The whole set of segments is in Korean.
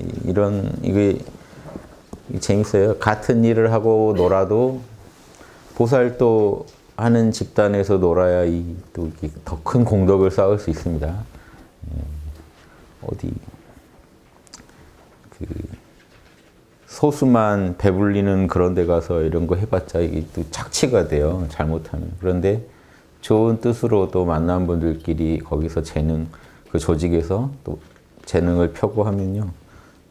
이- 이런 이게 재밌어요. 같은 일을 하고 놀아도 보살도 하는 집단에서 놀아야 이 또 더 큰 공덕을 쌓을 수 있습니다. 예. 어디 그 소수만 배불리는 그런 데 가서 이런 거 해봤자 이게 또 착취가 돼요. 잘못하면. 그런데 좋은 뜻으로 또 만난 분들끼리 거기서 재능, 그 조직에서 또 재능을 펴고 하면요.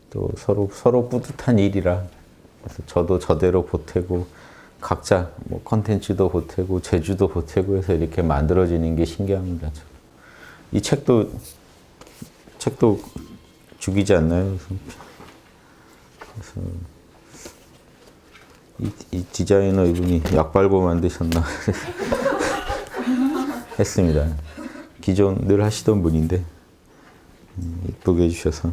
또 서로, 서로 뿌듯한 일이라. 그래서 저도 저대로 보태고 각자 뭐 컨텐츠도 보태고 제주도 보태고 해서 이렇게 만들어지는 게 신기합니다. 저. 이 책도, 책도 죽이지 않나요? 그래서 이, 이 디자이너 이분이 약 발고 만드셨나 했습니다. 기존 늘 하시던 분인데 음, 이쁘게 해주셔서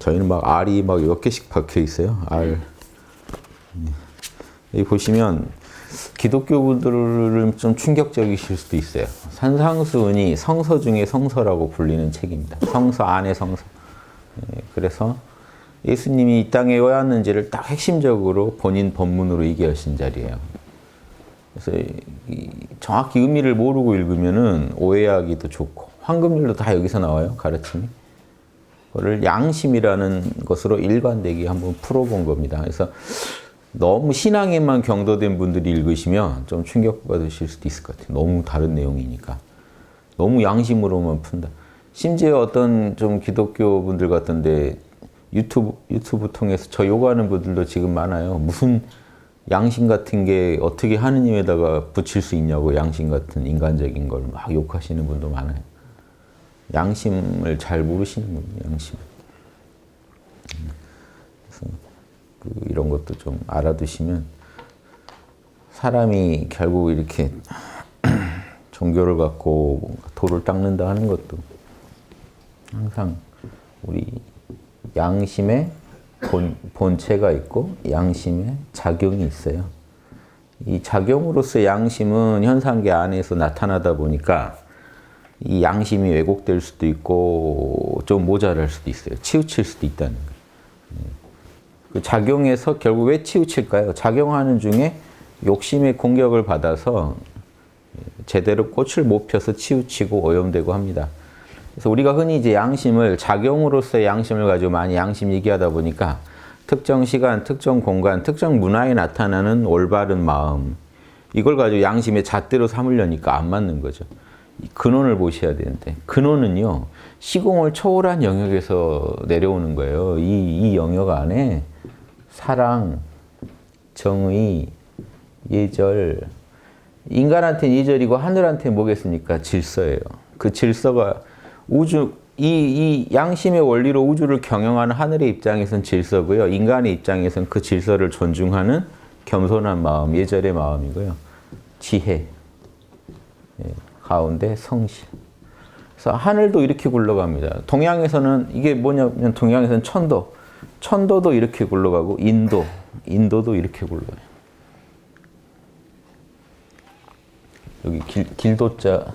저희는 막 알이 막 몇 개씩 박혀 있어요. 알. 음. 여기 보시면 기독교 분들은 좀 충격적이실 수도 있어요. 산상수훈이 성서 중에 성서라고 불리는 책입니다. 성서 안에 성서. 예, 그래서 예수님이 이 땅에 왜 왔는지를 딱 핵심적으로 본인 본문으로 얘기하신 자리예요. 그래서 이 정확히 의미를 모르고 읽으면은 오해하기도 좋고 황금률도 다 여기서 나와요 가르침이. 그거를 양심이라는 것으로 일관되게 한번 풀어본 겁니다. 그래서 너무 신앙에만 경도된 분들이 읽으시면 좀 충격받으실 수도 있을 것 같아요. 너무 다른 내용이니까. 너무 양심으로만 푼다. 심지어 어떤 좀 기독교 분들 같은데 유튜브, 유튜브 통해서 저 요구하는 분들도 지금 많아요. 무슨 양심 같은 게 어떻게 하느님에다가 붙일 수 있냐고 양심 같은 인간적인 걸 막 욕하시는 분도 많아요. 양심을 잘 모르시는 분이에요, 양심. 그래서 그 이런 것도 좀 알아두시면 사람이 결국 이렇게 종교를 갖고 도를 닦는다 하는 것도 항상 우리 양심의 본, 본체가 있고 양심의 작용이 있어요. 이 작용으로서 양심은 현상계 안에서 나타나다 보니까 이 양심이 왜곡될 수도 있고 좀 모자랄 수도 있어요. 치우칠 수도 있다는 거예요. 그 작용에서 결국 왜 치우칠까요? 작용하는 중에 욕심의 공격을 받아서 제대로 꽃을 못 펴서 치우치고 오염되고 합니다. 그래서 우리가 흔히 이제 양심을 작용으로서의 양심을 가지고 많이 양심 얘기하다 보니까 특정 시간, 특정 공간, 특정 문화에 나타나는 올바른 마음 이걸 가지고 양심의 잣대로 삼으려니까 안 맞는 거죠. 이 근원을 보셔야 되는데 근원은요 시공을 초월한 영역에서 내려오는 거예요. 이, 이 영역 안에 사랑, 정의, 예절 인간한테는 예절이고 하늘한테는 뭐겠습니까? 질서예요. 그 질서가 우주 이, 이 양심의 원리로 우주를 경영하는 하늘의 입장에선 질서고요. 인간의 입장에선 그 질서를 존중하는 겸손한 마음, 예절의 마음이고요. 지혜, 예, 가운데 성실. 그래서 하늘도 이렇게 굴러갑니다. 동양에서는 이게 뭐냐면 동양에서는 천도, 천도도 이렇게 굴러가고 인도, 인도도 이렇게 굴러가요. 여기 길, 길도자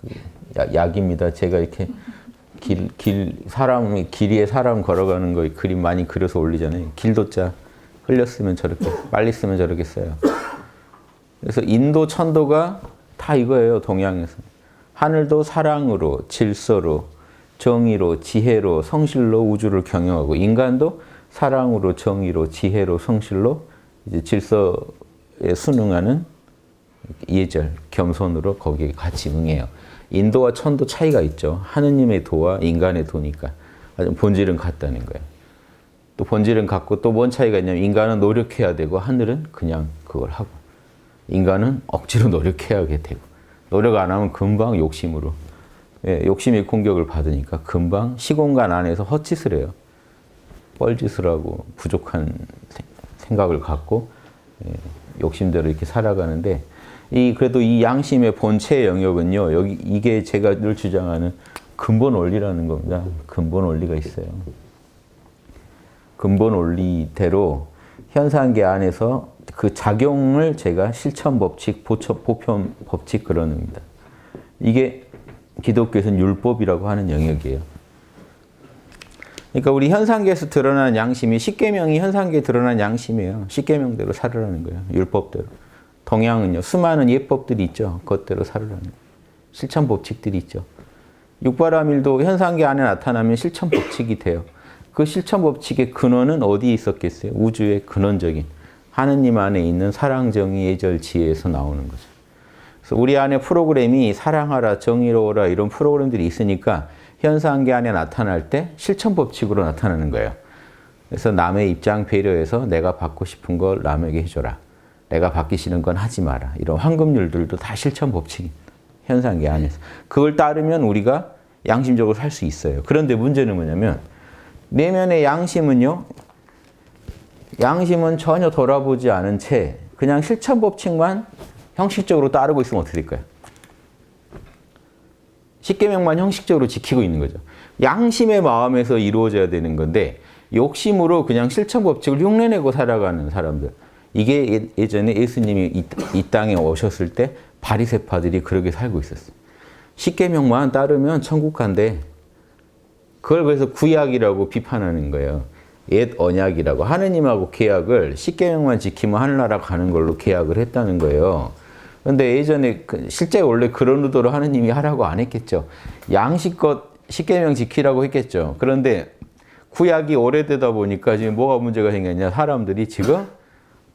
그 야- 약입니다. 제가 이렇게 길, 길, 사람이, 길 위에 사람 걸어가는 거 그림 많이 그려서 올리잖아요. 길도자 흘렸으면 저렇게, 빨리 쓰면 저렇게 써요. 그래서 인도, 천도가 다 이거예요, 동양에서. 하늘도 사랑으로, 질서로, 정의로, 지혜로, 성실로 우주를 경영하고, 인간도 사랑으로, 정의로, 지혜로, 성실로 이제 질서에 순응하는 예절, 겸손으로 거기에 같이 응해요. 인도와 천도 차이가 있죠. 하느님의 도와 인간의 도니까. 본질은 같다는 거예요. 또 본질은 같고 또 뭔 차이가 있냐면 인간은 노력해야 되고 하늘은 그냥 그걸 하고 인간은 억지로 노력해야 되고 노력 안 하면 금방 욕심으로 예, 욕심의 공격을 받으니까 금방 시공간 안에서 헛짓을 해요. 뻘짓을 하고 부족한 세- 생각을 갖고 예, 욕심대로 이렇게 살아가는데 이 그래도 이 양심의 본체 영역은요 여기 이게 제가 늘 주장하는 근본 원리라는 겁니다. 근본 원리가 있어요. 근본 원리대로 현상계 안에서 그 작용을 제가 실천 법칙, 보처, 보편 법칙 그러는 겁니다. 이게 기독교에서는 율법이라고 하는 영역이에요. 그러니까 우리 현상계에서 드러나는 양심이 십계명이 현상계에 드러난 양심이에요. 십계명대로 살으라는 거예요. 율법대로. 동양은요. 수많은 예법들이 있죠. 그것대로 살으라는 거예요. 실천 법칙들이 있죠. 육바라밀도 현상계 안에 나타나면 실천 법칙이 돼요. 그 실천 법칙의 근원은 어디에 있었겠어요? 우주의 근원적인 하느님 안에 있는 사랑, 정의, 예절, 지혜에서 나오는 거죠. 그래서 우리 안에 프로그램이 사랑하라, 정의로워라 이런 프로그램들이 있으니까 현상계 안에 나타날 때 실천 법칙으로 나타나는 거예요. 그래서 남의 입장 배려해서 내가 받고 싶은 걸 남에게 해줘라. 내가 받기 싫은 건 하지 마라. 이런 황금률들도 다 실천 법칙 현상계 안에서. 그걸 따르면 우리가 양심적으로 살 수 있어요. 그런데 문제는 뭐냐면 내면의 양심은요. 양심은 전혀 돌아보지 않은 채 그냥 실천 법칙만 형식적으로 따르고 있으면 어떻게 될까요? 십계명만 형식적으로 지키고 있는 거죠. 양심의 마음에서 이루어져야 되는 건데 욕심으로 그냥 실천 법칙을 흉내내고 살아가는 사람들. 이게 예- 예전에 예수님이 이, 이 땅에 오셨을 때 바리새파들이 그렇게 살고 있었어요. 십계명만 따르면 천국 간대. 그걸 그래서 구약이라고 비판하는 거예요. 옛 언약이라고 하느님하고 계약을 십계명만 지키면 하늘나라 가는 걸로 계약을 했다는 거예요. 근데 예전에 그 실제 원래 그런 의도로 하느님이 하라고 안 했겠죠. 양식껏 십계명 지키라고 했겠죠. 그런데 구약이 오래되다 보니까 지금 뭐가 문제가 생겼냐? 사람들이 지금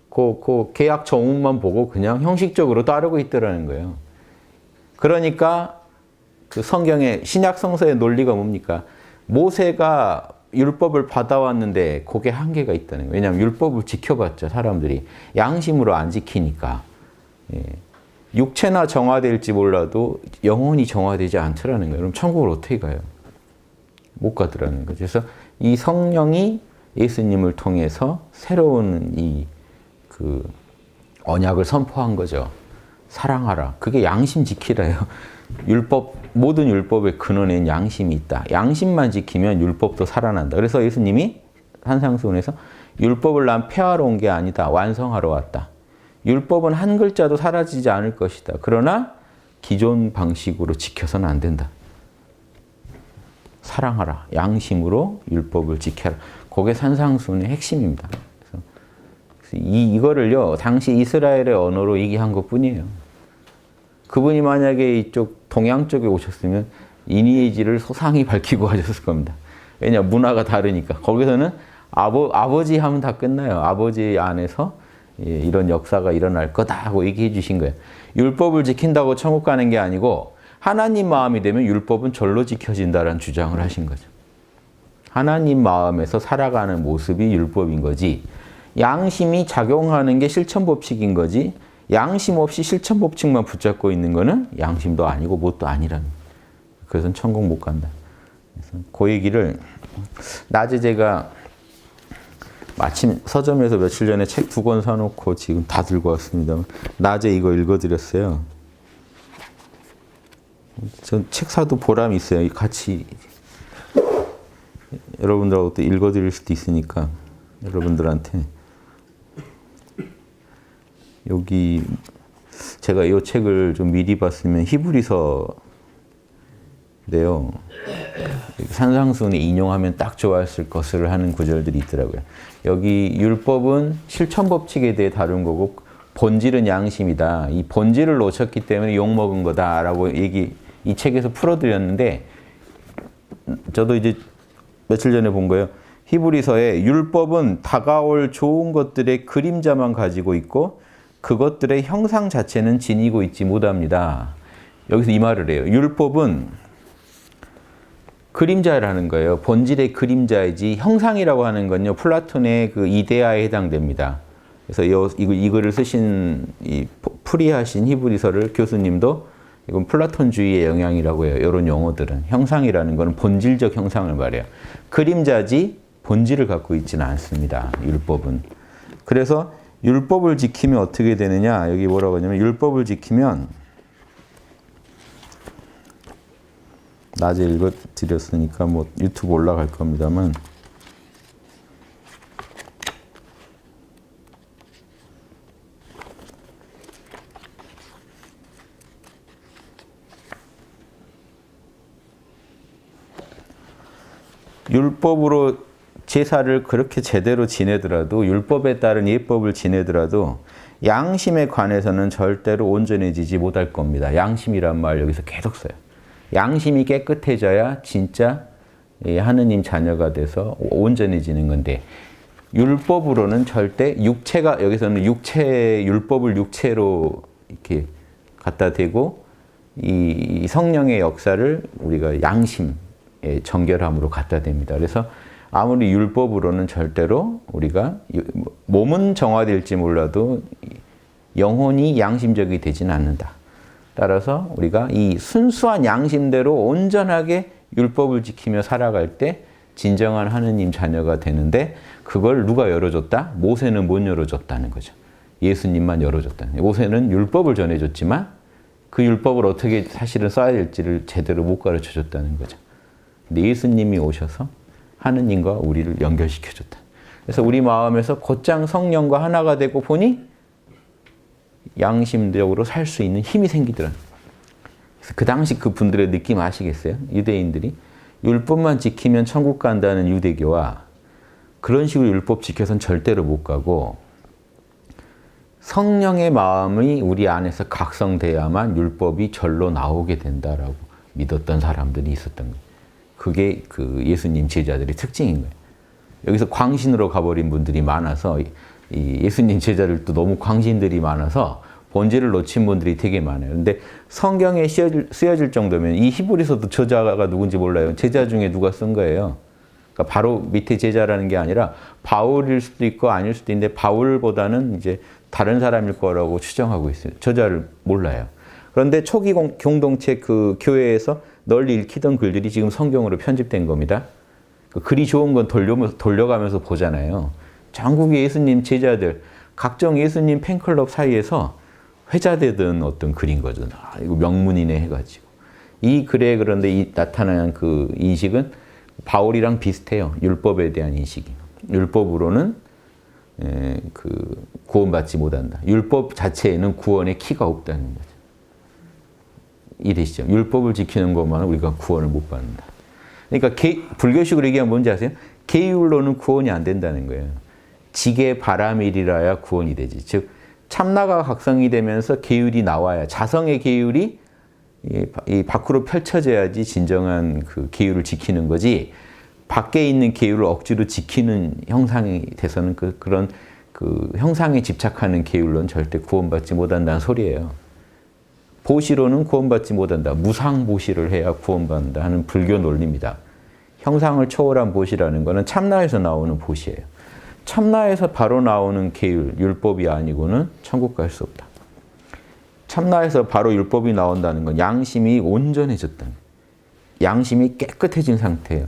그, 그 계약 정문만 보고 그냥 형식적으로 따르고 있더라는 거예요. 그러니까 그 성경의 신약 성서의 논리가 뭡니까? 모세가 율법을 받아왔는데 그게 한계가 있다는 거예요. 왜냐하면 율법을 지켜봤죠, 사람들이. 양심으로 안 지키니까. 예. 육체나 정화될지 몰라도 영혼이 정화되지 않더라는 거예요. 그럼 천국을 어떻게 가요? 못 가더라는 거죠. 그래서 이 성령이 예수님을 통해서 새로운 이 그 언약을 선포한 거죠. 사랑하라. 그게 양심 지키라요. 율법 모든 율법의 근원엔 양심이 있다. 양심만 지키면 율법도 살아난다. 그래서 예수님이 산상수훈에서 율법을 난 폐하러 온 게 아니다. 완성하러 왔다. 율법은 한 글자도 사라지지 않을 것이다. 그러나 기존 방식으로 지켜서는 안 된다. 사랑하라. 양심으로 율법을 지켜라. 그게 산상수훈의 핵심입니다. 그래서 이, 이거를요, 당시 이스라엘의 언어로 얘기한 것 뿐이에요. 그분이 만약에 이쪽 동양 쪽에 오셨으면 이니에이지를 소상히 밝히고 하셨을 겁니다. 왜냐 문화가 다르니까. 거기서는 아버, 아버지 하면 다 끝나요. 아버지 안에서 예, 이런 역사가 일어날 거다 하고 얘기해 주신 거예요. 율법을 지킨다고 천국 가는 게 아니고 하나님 마음이 되면 율법은 절로 지켜진다라는 주장을 하신 거죠. 하나님 마음에서 살아가는 모습이 율법인 거지. 양심이 작용하는 게 실천 법칙인 거지. 양심 없이 실천 법칙만 붙잡고 있는 거는 양심도 아니고 뭣도 아니라는. 그래서 천국 못 간다. 그래서 그 얘기를 낮에 제가 마침 서점에서 며칠 전에 책 두 권 사놓고 지금 다 들고 왔습니다. 낮에 이거 읽어드렸어요. 전 책 사도 보람이 있어요. 같이 여러분들하고 또 읽어드릴 수도 있으니까 여러분들한테 여기 제가 이 책을 좀 미리 봤으면 히브리서인데요. 산상수훈에 인용하면 딱 좋았을 것을 하는 구절들이 있더라고요. 여기 율법은 실천 법칙에 대해 다룬 거고 본질은 양심이다. 이 본질을 놓쳤기 때문에 욕 먹은 거다라고 얘기 이 책에서 풀어드렸는데 저도 이제 며칠 전에 본 거예요. 히브리서에 율법은 다가올 좋은 것들의 그림자만 가지고 있고 그것들의 형상 자체는 지니고 있지 못합니다. 여기서 이 말을 해요. 율법은 그림자라는 거예요. 본질의 그림자이지 형상이라고 하는 건요. 플라톤의 그 이데아에 해당됩니다. 그래서 이, 이 글을 쓰신 이 풀이하신 히브리서를 교수님도 이건 플라톤주의의 영향이라고 해요. 이런 용어들은 형상이라는 것은 본질적 형상을 말해요. 그림자지 본질을 갖고 있지는 않습니다. 율법은. 그래서 율법을 지키면 어떻게 되느냐? 여기 뭐라고 하냐면 율법을 지키면 낮에 읽어 드렸으니까 뭐 유튜브 올라갈 겁니다만 율법으로 제사를 그렇게 제대로 지내더라도 율법에 따른 예법을 지내더라도 양심에 관해서는 절대로 온전해지지 못할 겁니다. 양심이란 말 여기서 계속 써요. 양심이 깨끗해져야 진짜 이 하느님 자녀가 돼서 온전해지는 건데 율법으로는 절대 육체가 여기서는 육체 율법을 육체로 이렇게 갖다 대고 이 성령의 역사를 우리가 양심의 정결함으로 갖다 댑니다. 그래서 아무리 율법으로는 절대로 우리가 유- 몸은 정화될지 몰라도 영혼이 양심적이 되지는 않는다. 따라서 우리가 이 순수한 양심대로 온전하게 율법을 지키며 살아갈 때 진정한 하느님 자녀가 되는데 그걸 누가 열어줬다? 모세는 못 열어줬다는 거죠. 예수님만 열어줬다는 거예요. 모세는 율법을 전해줬지만 그 율법을 어떻게 사실은 써야 될지를 제대로 못 가르쳐 줬다는 거죠. 근데 예수님이 오셔서 하느님과 우리를 연결시켜 줬다. 그래서 우리 마음에서 곧장 성령과 하나가 되고 보니 양심적으로 살 수 있는 힘이 생기더라. 그래서 그 당시 그 분들의 느낌 아시겠어요? 유대인들이 율법만 지키면 천국 간다는 유대교와 그런 식으로 율법 지켜선 절대로 못 가고 성령의 마음이 우리 안에서 각성돼야만 율법이 절로 나오게 된다라고 믿었던 사람들이 있었던 거예요. 그게 그 예수님 제자들의 특징인 거예요. 여기서 광신으로 가버린 분들이 많아서 이 예수님 제자들도 너무 광신들이 많아서 본질을 놓친 분들이 되게 많아요. 근데 성경에 쓰여질, 정도면 이 히브리서도 저자가 누군지 몰라요. 제자 중에 누가 쓴 거예요. 그러니까 바로 밑에 제자라는 게 아니라 바울일 수도 있고 아닐 수도 있는데 바울보다는 이제 다른 사람일 거라고 추정하고 있어요. 저자를 몰라요. 그런데 초기 공- 공동체 그 교회에서 널리 읽히던 글들이 지금 성경으로 편집된 겁니다. 그 글이 좋은 건 돌려, 돌려 가면서 보잖아요. 전국의 예수님 제자들, 각종 예수님 팬클럽 사이에서 회자되던 어떤 글인 거죠. 아, 이거 명문이네 해가지고. 이 글에 그런데 이 나타난 그 인식은 바울이랑 비슷해요. 율법에 대한 인식이. 율법으로는 에, 그 구원받지 못한다. 율법 자체에는 구원의 키가 없다는 거죠. 이해되시죠? 율법을 지키는 것만 우리가 구원을 못 받는다. 그러니까 개, 불교식으로 얘기하면 뭔지 아세요? 계율로는 구원이 안 된다는 거예요. 지게 바람일이라야 구원이 되지. 즉 참나가 각성이 되면서 계율이 나와야 자성의 계율이 이, 이 밖으로 펼쳐져야지 진정한 그 계율을 지키는 거지. 밖에 있는 계율을 억지로 지키는 형상이 돼서는 그, 그런 그 형상에 집착하는 계율로는 절대 구원받지 못한다는 소리예요. 보시로는 구원받지 못한다. 무상보시를 해야 구원받는다 하는 불교 논리입니다. 형상을 초월한 보시라는 것은 참나에서 나오는 보시예요. 참나에서 바로 나오는 계율, 율법이 아니고는 천국 갈 수 없다. 참나에서 바로 율법이 나온다는 건 양심이 온전해졌다는 거예요. 양심이 깨끗해진 상태예요.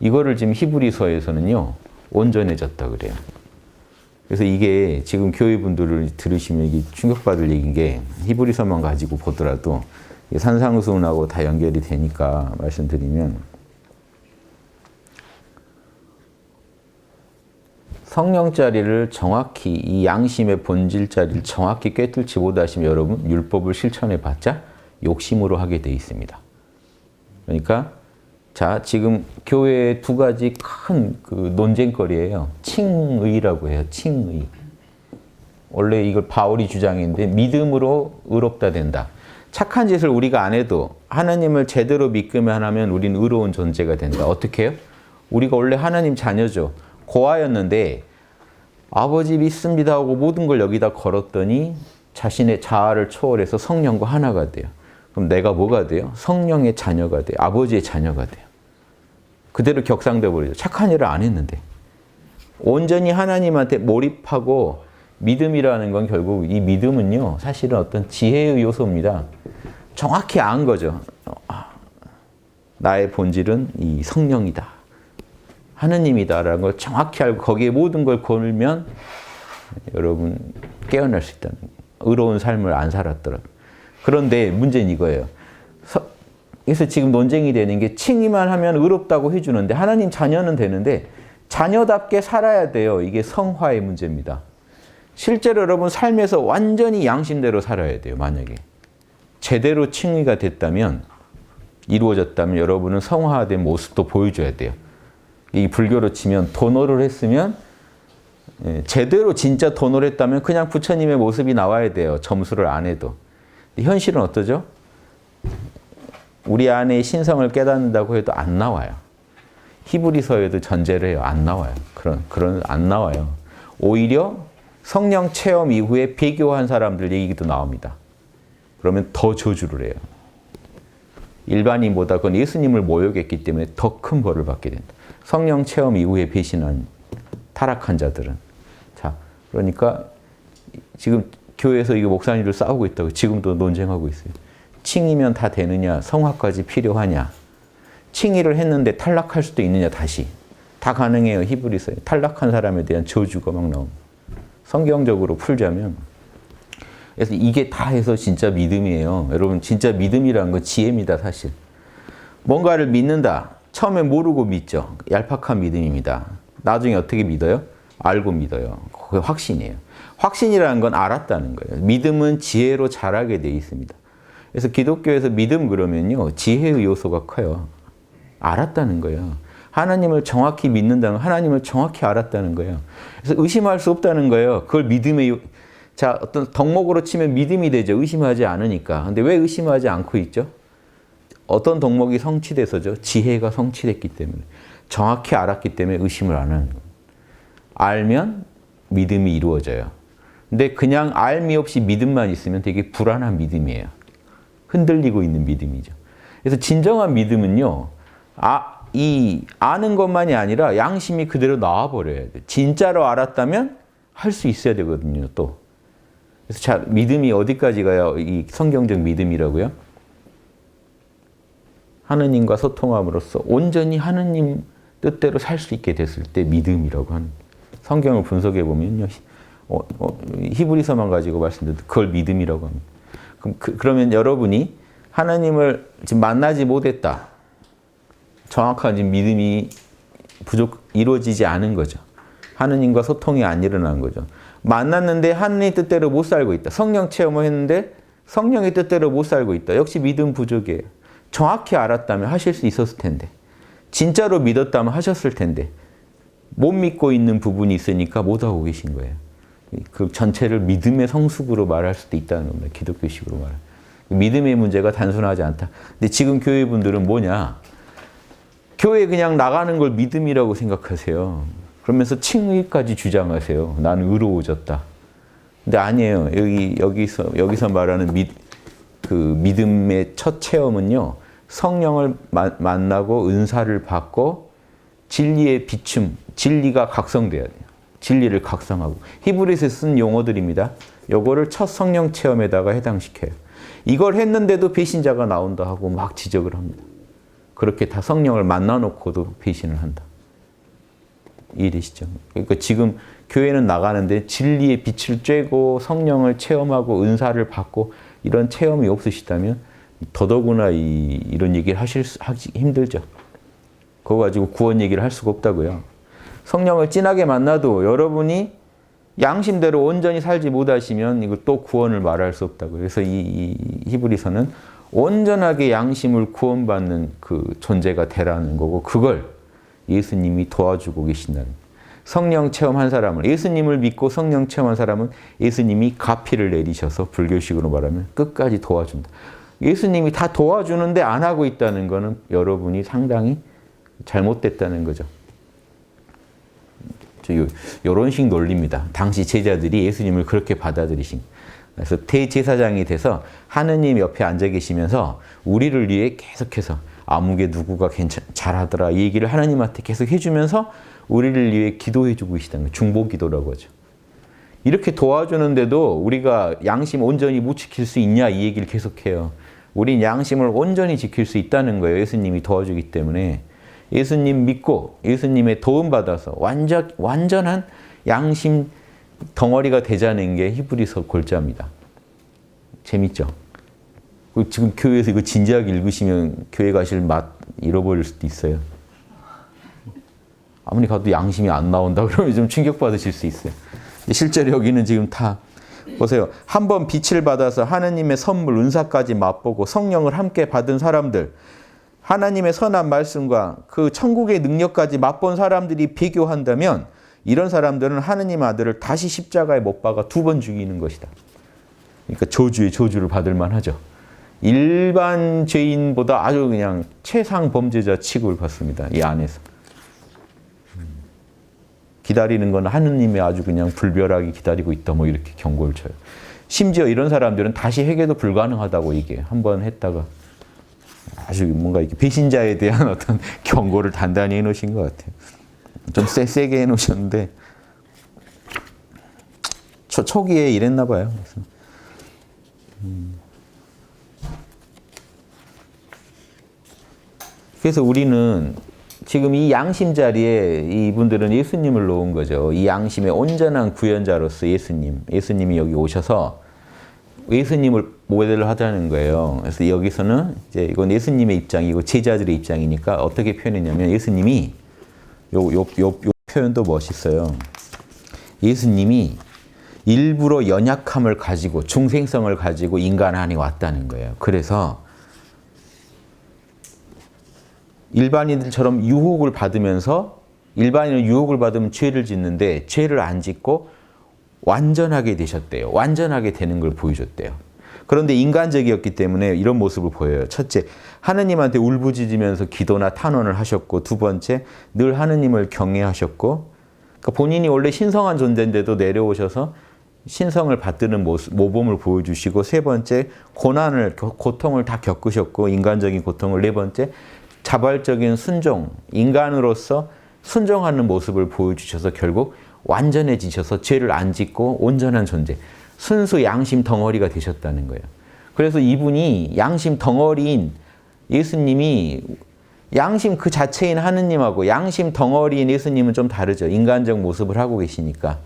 이거를 지금 히브리서에서는요, 온전해졌다 그래요. 그래서 이게 지금 교회분들을 들으시면 이게 충격받을 얘기인 게 히브리서만 가지고 보더라도 산상수훈하고 다 연결이 되니까 말씀드리면 성령 자리를 정확히 이 양심의 본질 자리를 정확히 꿰뚫지 못하시면 여러분 율법을 실천해 봤자 욕심으로 하게 돼 있습니다. 그러니까 자 지금 교회의 두 가지 큰 그 논쟁거리예요. 칭의라고 해요. 칭의. 원래 이걸 바울이 주장인데 믿음으로 의롭다 된다. 착한 짓을 우리가 안 해도 하나님을 제대로 믿기만 하면 우리는 의로운 존재가 된다. 어떻게 해요? 우리가 원래 하나님 자녀죠. 고아였는데 아버지 믿습니다 하고 모든 걸 여기다 걸었더니 자신의 자아를 초월해서 성령과 하나가 돼요. 그럼 내가 뭐가 돼요? 성령의 자녀가 돼요. 아버지의 자녀가 돼요. 그대로 격상돼 버리죠. 착한 일을 안 했는데. 온전히 하나님한테 몰입하고 믿음이라는 건 결국 이 믿음은요, 사실은 어떤 지혜의 요소입니다. 정확히 안 거죠. 아, 나의 본질은 이 성령이다. 하느님이다라는 걸 정확히 알고 거기에 모든 걸 걸면 여러분 깨어날 수 있다는. 의로운 삶을 안 살았더라도. 그런데 문제는 이거예요. 서- 그래서 지금 논쟁이 되는 게 칭의만 하면 의롭다고 해주는데 하나님 자녀는 되는데 자녀답게 살아야 돼요. 이게 성화의 문제입니다. 실제로 여러분 삶에서 완전히 양심대로 살아야 돼요. 만약에 제대로 칭의가 됐다면 이루어졌다면 여러분은 성화된 모습도 보여줘야 돼요. 이 불교로 치면 도노를 했으면 예, 제대로 진짜 도노를 했다면 그냥 부처님의 모습이 나와야 돼요. 점수를 안 해도. 현실은 어떠죠? 우리 안에 신성을 깨닫는다고 해도 안 나와요. 히브리서에도 전제를 해요. 안 나와요. 그런 그런 안 나와요. 오히려 성령 체험 이후에 배교한 사람들 얘기도 나옵니다. 그러면 더 저주를 해요. 일반인보다 그건 예수님을 모욕했기 때문에 더 큰 벌을 받게 된다. 성령 체험 이후에 배신한 타락한 자들은 자 그러니까 지금 교회에서 이거 목사님들 싸우고 있다고 지금도 논쟁하고 있어요. 칭이면 다 되느냐 성화까지 필요하냐 칭의를 했는데 탈락할 수도 있느냐 다시 다 가능해요 히브리서에 탈락한 사람에 대한 저주가 막 나옵니다. 성경적으로 풀자면 그래서 이게 다 해서 진짜 믿음이에요. 여러분 진짜 믿음이라는 건 지혜입니다 사실. 뭔가를 믿는다. 처음에 모르고 믿죠. 얄팍한 믿음입니다. 나중에 어떻게 믿어요? 알고 믿어요. 그게 확신이에요. 확신이라는 건 알았다는 거예요. 믿음은 지혜로 자라게 돼 있습니다. 그래서 기독교에서 믿음 그러면요. 지혜의 요소가 커요. 알았다는 거예요. 하나님을 정확히 믿는다는 건 하나님을 정확히 알았다는 거예요. 그래서 의심할 수 없다는 거예요. 그걸 믿음의 요- 자 어떤 덕목으로 치면 믿음이 되죠. 의심하지 않으니까. 근데 왜 의심하지 않고 있죠? 어떤 덕목이 성취돼서죠? 지혜가 성취됐기 때문에. 정확히 알았기 때문에 의심을 안 하는. 알면 믿음이 이루어져요. 근데 그냥 알미 없이 믿음만 있으면 되게 불안한 믿음이에요. 흔들리고 있는 믿음이죠. 그래서 진정한 믿음은요, 아, 이 아는 것만이 아니라 양심이 그대로 나와 버려야 돼. 진짜로 알았다면 할 수 있어야 되거든요, 또. 그래서 자, 믿음이 어디까지 가요? 이 성경적 믿음이라고요? 하느님과 소통함으로써 온전히 하느님 뜻대로 살 수 있게 됐을 때 믿음이라고 하는 성경을 분석해 보면요 히- 어, 어, 히브리서만 가지고 말씀드려도 그걸 믿음이라고 합니다. 그럼 그, 그러면 여러분이 하나님을 지금 만나지 못했다. 정확한 지금 믿음이 부족 이루어지지 않은 거죠. 하느님과 소통이 안 일어난 거죠. 만났는데 하느님 뜻대로 못 살고 있다. 성령 체험을 했는데 성령의 뜻대로 못 살고 있다. 역시 믿음 부족이에요. 정확히 알았다면 하실 수 있었을 텐데. 진짜로 믿었다면 하셨을 텐데. 못 믿고 있는 부분이 있으니까 못 하고 계신 거예요. 그 전체를 믿음의 성숙으로 말할 수도 있다는 겁니다. 기독교식으로 말. 믿음의 문제가 단순하지 않다. 근데 지금 교회 분들은 뭐냐? 교회 그냥 나가는 걸 믿음이라고 생각하세요. 그러면서 칭의까지 주장하세요. 나는 의로워졌다. 근데 아니에요. 여기 여기서 여기서 말하는 믿, 그 믿음의 첫 체험은요. 성령을 마- 만나고 은사를 받고 진리의 비춤, 진리가 각성돼야 돼요. 진리를 각성하고 히브리서 쓴 용어들입니다. 요거를 첫 성령 체험에다가 해당시켜요. 이걸 했는데도 배신자가 나온다 하고 막 지적을 합니다. 그렇게 다 성령을 만나 놓고도 배신을 한다. 이해되시죠? 그러니까 지금 교회는 나가는데 진리의 빛을 쬐고 성령을 체험하고 은사를 받고 이런 체험이 없으시다면 더더구나 이, 이런 얘기를 하실 수, 하기 힘들죠. 그거 가지고 구원 얘기를 할 수가 없다고요. 성령을 진하게 만나도 여러분이 양심대로 온전히 살지 못하시면 또 구원을 말할 수 없다고요. 그래서 이, 이 히브리서는 온전하게 양심을 구원받는 그 존재가 되라는 거고 그걸 예수님이 도와주고 계신다는. 성령 체험한 사람을 예수님을 믿고 성령 체험한 사람은 예수님이 가피를 내리셔서 불교식으로 말하면 끝까지 도와준다. 예수님이 다 도와주는데 안 하고 있다는 거는 여러분이 상당히 잘못됐다는 거죠. 요런 식 논리입니다. 당시 제자들이 예수님을 그렇게 받아들이신. 그래서 대제사장이 돼서 하느님 옆에 앉아 계시면서 우리를 위해 계속해서 아무개 누구가 괜찮 잘하더라 이 얘기를 하나님한테 계속 해주면서 우리를 위해 기도해주고 계시다는 거예요. 중보기도라고 하죠. 이렇게 도와주는데도 우리가 양심 온전히 못 지킬 수 있냐 이 얘기를 계속해요. 우린 양심을 온전히 지킬 수 있다는 거예요. 예수님이 도와주기 때문에 예수님 믿고 예수님의 도움 받아서 완전 완전한 양심 덩어리가 되자는 게 히브리서 골자입니다. 재밌죠? 그 지금 교회에서 이거 진지하게 읽으시면 교회 가실 맛 잃어버릴 수도 있어요. 아무리 가도 양심이 안 나온다 그러면 좀 충격받으실 수 있어요. 실제로 여기는 지금 다 보세요. 한번 빛을 받아서 하느님의 선물 은사까지 맛보고 성령을 함께 받은 사람들 하나님의 선한 말씀과 그 천국의 능력까지 맛본 사람들이 비교한다면 이런 사람들은 하느님 아들을 다시 십자가에 못 박아 두 번 죽이는 것이다. 그러니까 저주의 저주를 받을 만하죠. 일반 죄인보다 아주 그냥 최상 범죄자 취급을 받습니다. 이 안에서. 기다리는 건 하느님이 아주 그냥 불별하게 기다리고 있다. 뭐 이렇게 경고를 쳐요. 심지어 이런 사람들은 다시 회개도 불가능하다고 얘기해요. 한번 했다가 아주 뭔가 이렇게 배신자에 대한 어떤 경고를 단단히 해놓으신 것 같아요. 좀 세, 세게 해놓으셨는데 초, 초기에 이랬나 봐요. 그래서 그래서 우리는 지금 이 양심 자리에 이분들은 예수님을 놓은 거죠. 이 양심의 온전한 구현자로서 예수님, 예수님이 여기 오셔서 예수님을 모델로 하자는 거예요. 그래서 여기서는 이제 이건 예수님의 입장이고 제자들의 입장이니까 어떻게 표현했냐면 예수님이 요, 요, 요, 요 표현도 멋있어요. 예수님이 일부러 연약함을 가지고 중생성을 가지고 인간 안에 왔다는 거예요. 그래서 일반인들처럼 유혹을 받으면서 일반인은 유혹을 받으면 죄를 짓는데 죄를 안 짓고 완전하게 되셨대요. 완전하게 되는 걸 보여줬대요. 그런데 인간적이었기 때문에 이런 모습을 보여요. 첫째, 하느님한테 울부짖으면서 기도나 탄원을 하셨고, 두 번째, 늘 하느님을 경외하셨고, 그러니까 본인이 원래 신성한 존재인데도 내려오셔서 신성을 받드는 모습, 모범을 보여주시고, 세 번째, 고난을, 고통을 다 겪으셨고, 인간적인 고통을, 네 번째, 자발적인 순종, 인간으로서 순종하는 모습을 보여주셔서 결국 완전해지셔서 죄를 안 짓고 온전한 존재, 순수 양심 덩어리가 되셨다는 거예요. 그래서 이분이 양심 덩어리인 예수님이 양심 그 자체인 하느님하고 양심 덩어리인 예수님은 좀 다르죠. 인간적 모습을 하고 계시니까.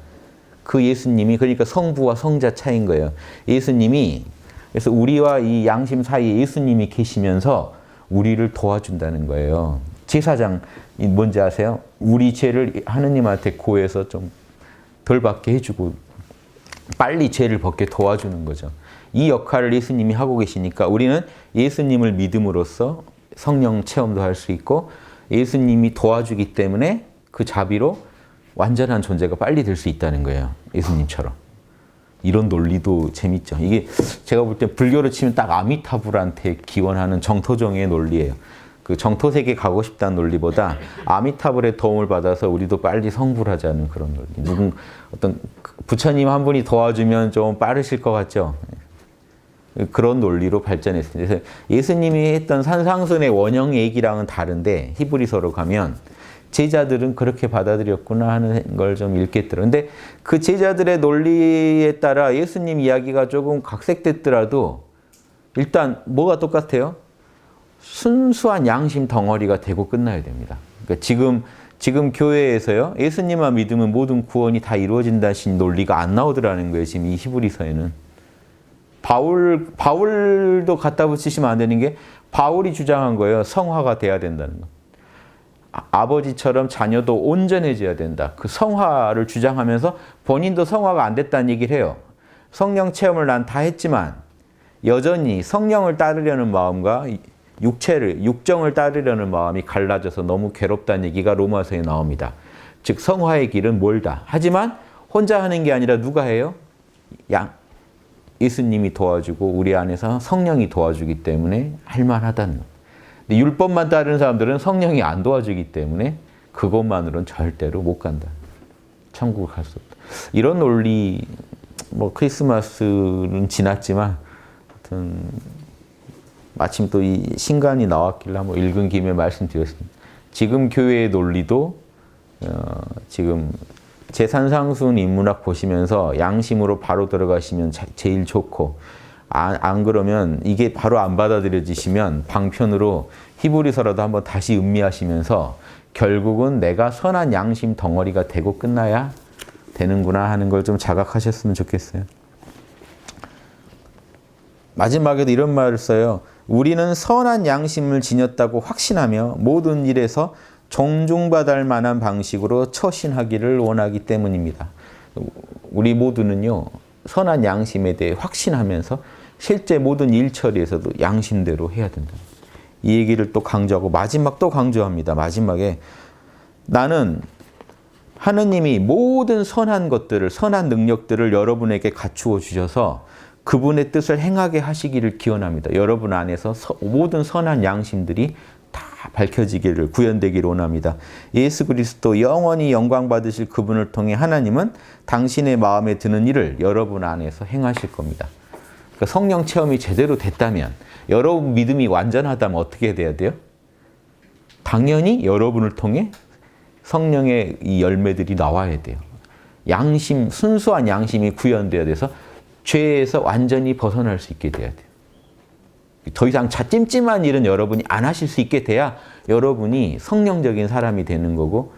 그 예수님이 그러니까 성부와 성자 차인 거예요. 예수님이 그래서 우리와 이 양심 사이에 예수님이 계시면서 우리를 도와준다는 거예요. 제사장 뭔지 아세요? 우리 죄를 하느님한테 고해서 좀 덜 받게 해주고 빨리 죄를 벗게 도와주는 거죠. 이 역할을 예수님이 하고 계시니까 우리는 예수님을 믿음으로써 성령 체험도 할 수 있고 예수님이 도와주기 때문에 그 자비로 완전한 존재가 빨리 될 수 있다는 거예요. 예수님처럼. 이런 논리도 재밌죠. 이게 제가 볼 때 불교로 치면 딱 아미타불한테 기원하는 정토종의 논리예요. 그 정토 세계 가고 싶다는 논리보다 아미타불의 도움을 받아서 우리도 빨리 성불하자는 그런 논리. 누군 어떤 부처님 한 분이 도와주면 좀 빠르실 것 같죠. 그런 논리로 발전했습니다. 그래서 예수님이 했던 산상순의 원형 얘기랑은 다른데 히브리서로 가면 제자들은 그렇게 받아들였구나 하는 걸 좀 읽겠더라고요. 근데 그 제자들의 논리에 따라 예수님 이야기가 조금 각색됐더라도 일단 뭐가 똑같아요? 순수한 양심 덩어리가 되고 끝나야 됩니다. 그러니까 지금 지금 교회에서요 예수님만 믿으면 모든 구원이 다 이루어진다신 논리가 안 나오더라는 거예요. 지금 이 히브리서에는 바울 바울도 갖다 붙이시면 안 되는 게 바울이 주장한 거예요. 성화가 돼야 된다는 거. 아- 아버지처럼 자녀도 온전해져야 된다. 그 성화를 주장하면서 본인도 성화가 안 됐다는 얘기를 해요. 성령 체험을 난 다 했지만 여전히 성령을 따르려는 마음과 육체를 육정을 따르려는 마음이 갈라져서 너무 괴롭다는 얘기가 로마서에 나옵니다. 즉 성화의 길은 멀다. 하지만 혼자 하는 게 아니라 누가 해요? 양 예수님이 도와주고 우리 안에서 성령이 도와주기 때문에 할 만하다는 것. 근데 율법만 따르는 사람들은 성령이 안 도와주기 때문에 그것만으로는 절대로 못 간다. 천국을 갈 수 없다. 이런 논리 뭐 크리스마스는 지났지만 하여튼 마침 또 이 신간이 나왔길래 한번 읽은 김에 말씀드렸습니다. 지금 교회의 논리도 어, 지금 제산상순 인문학 보시면서 양심으로 바로 들어가시면 자- 제일 좋고 안, 안 그러면 이게 바로 안 받아들여지시면 방편으로 히브리서라도 한번 다시 음미하시면서 결국은 내가 선한 양심 덩어리가 되고 끝나야 되는구나 하는 걸 좀 자각하셨으면 좋겠어요. 마지막에도 이런 말을 써요. 우리는 선한 양심을 지녔다고 확신하며 모든 일에서 존중받을 만한 방식으로 처신하기를 원하기 때문입니다. 우리 모두는요, 선한 양심에 대해 확신하면서 실제 모든 일 처리에서도 양심대로 해야 된다. 이 얘기를 또 강조하고 마지막 또 강조합니다. 마지막에 나는 하느님이 모든 선한 것들을 선한 능력들을 여러분에게 갖추어 주셔서 그분의 뜻을 행하게 하시기를 기원합니다. 여러분 안에서 서- 모든 선한 양심들이 다 밝혀지기를 구현되기를 원합니다. 예수 그리스도 영원히 영광 받으실 그분을 통해 하나님은 당신의 마음에 드는 일을 여러분 안에서 행하실 겁니다. 그러니까 성령 체험이 제대로 됐다면 여러분 믿음이 완전하다면 어떻게 돼야 돼요? 당연히 여러분을 통해 성령의 이 열매들이 나와야 돼요. 양심, 순수한 양심이 구현되어야 돼서 죄에서 완전히 벗어날 수 있게 돼야 돼요. 더 이상 자 찜찜한 일은 여러분이 안 하실 수 있게 돼야 여러분이 성령적인 사람이 되는 거고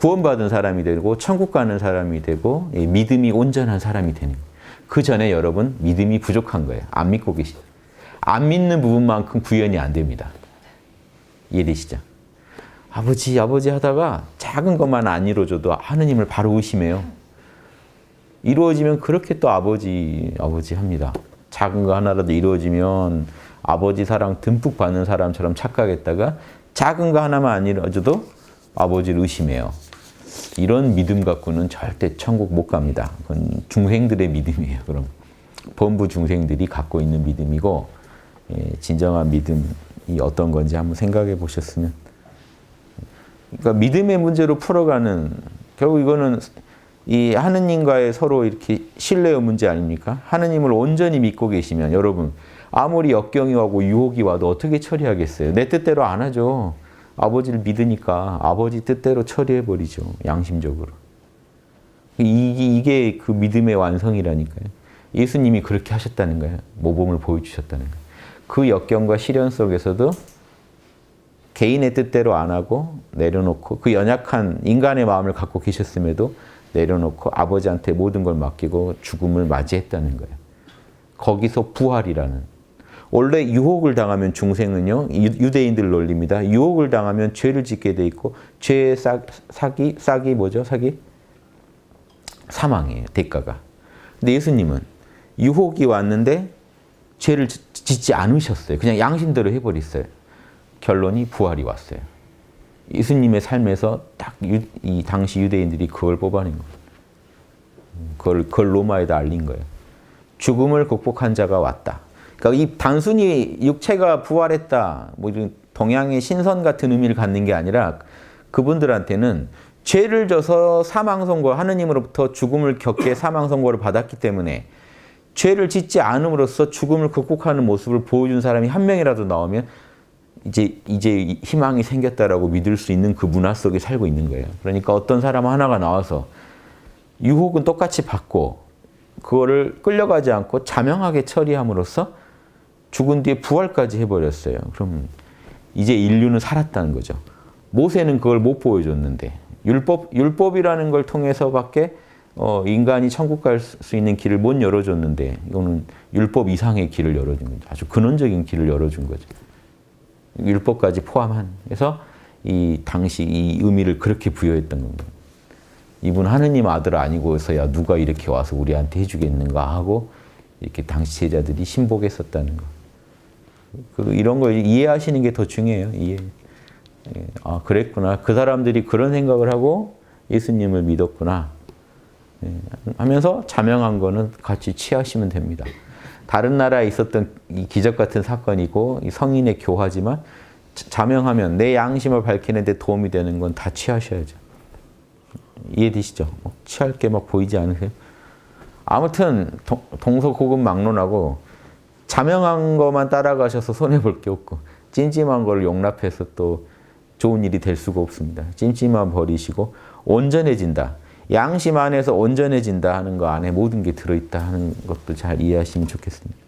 구원받은 사람이 되고 천국 가는 사람이 되고 예, 믿음이 온전한 사람이 되는 거예요. 그 전에 여러분 믿음이 부족한 거예요. 안 믿고 계시죠. 안 믿는 부분만큼 구현이 안 됩니다. 이해되시죠? 아버지, 아버지 하다가 작은 것만 안 이루어져도 하느님을 바로 의심해요. 이루어지면 그렇게 또 아버지, 아버지 합니다. 작은 거 하나라도 이루어지면 아버지 사랑 듬뿍 받는 사람처럼 착각했다가 작은 거 하나만 안 이루어져도 아버지를 의심해요. 이런 믿음 갖고는 절대 천국 못 갑니다. 그건 중생들의 믿음이에요. 그럼 본부 중생들이 갖고 있는 믿음이고 예, 진정한 믿음이 어떤 건지 한번 생각해 보셨으면. 그러니까 믿음의 문제로 풀어가는 결국 이거는 이 하느님과의 서로 이렇게 신뢰의 문제 아닙니까? 하느님을 온전히 믿고 계시면 여러분 아무리 역경이 와고 유혹이 와도 어떻게 처리하겠어요? 내 뜻대로 안 하죠. 아버지를 믿으니까 아버지 뜻대로 처리해 버리죠. 양심적으로. 이- 이게 그 믿음의 완성이라니까요. 예수님이 그렇게 하셨다는 거예요. 모범을 보여주셨다는 거예요. 그 역경과 시련 속에서도 개인의 뜻대로 안 하고 내려놓고 그 연약한 인간의 마음을 갖고 계셨음에도 내려놓고 아버지한테 모든 걸 맡기고 죽음을 맞이했다는 거예요. 거기서 부활이라는. 원래 유혹을 당하면 중생은요 유- 유대인들 논리입니다. 유혹을 당하면 죄를 짓게 돼 있고 죄의 싹, 싹이 싹이 뭐죠? 싹이 사망이에요. 대가가. 근데 예수님은 유혹이 왔는데 죄를 짓- 짓지 않으셨어요. 그냥 양심대로 해버렸어요. 결론이 부활이 왔어요. 예수님의 삶에서 딱 이 당시 유대인들이 그걸 뽑아낸 거예요. 그걸, 그걸 로마에다 알린 거예요. 죽음을 극복한 자가 왔다. 그러니까 이 단순히 육체가 부활했다, 뭐 이런 동양의 신선 같은 의미를 갖는 게 아니라 그분들한테는 죄를 져서 사망 선고 하느님으로부터 죽음을 겪게 사망 선고를 받았기 때문에 죄를 짓지 않음으로써 죽음을 극복하는 모습을 보여준 사람이 한 명이라도 나오면 이제 이제 희망이 생겼다라고 믿을 수 있는 그 문화 속에 살고 있는 거예요. 그러니까 어떤 사람 하나가 나와서 유혹은 똑같이 받고 그거를 끌려가지 않고 자명하게 처리함으로써 죽은 뒤에 부활까지 해버렸어요. 그럼 이제 인류는 살았다는 거죠. 모세는 그걸 못 보여줬는데 율법 율법이라는 걸 통해서밖에 어, 인간이 천국 갈 수 있는 길을 못 열어줬는데 이거는 율법 이상의 길을 열어준 거죠. 아주 근원적인 길을 열어준 거죠. 율법까지 포함한. 그래서 이 당시 이 의미를 그렇게 부여했던 겁니다. 이분 하느님 아들 아니고서야 누가 이렇게 와서 우리한테 해주겠는가 하고 이렇게 당시 제자들이 신복했었다는 거. 그 이런 걸 이해하시는 게 더 중요해요. 이해. 예, 아 그랬구나. 그 사람들이 그런 생각을 하고 예수님을 믿었구나. 예, 하면서 자명한 거는 같이 취하시면 됩니다. 다른 나라에 있었던 이 기적 같은 사건이고 이 성인의 교화지만 자- 자명하면 내 양심을 밝히는 데 도움이 되는 건 다 취하셔야죠. 이해되시죠? 뭐 취할 게 막 보이지 않으세요? 아무튼 동, 동서고금 막론하고 자명한 것만 따라가셔서 손해 볼 게 없고 찜찜한 걸 용납해서 또 좋은 일이 될 수가 없습니다. 찜찜한 버리시고 온전해진다. 양심 안에서 온전해진다 하는 거 안에 모든 게 들어있다 하는 것도 잘 이해하시면 좋겠습니다.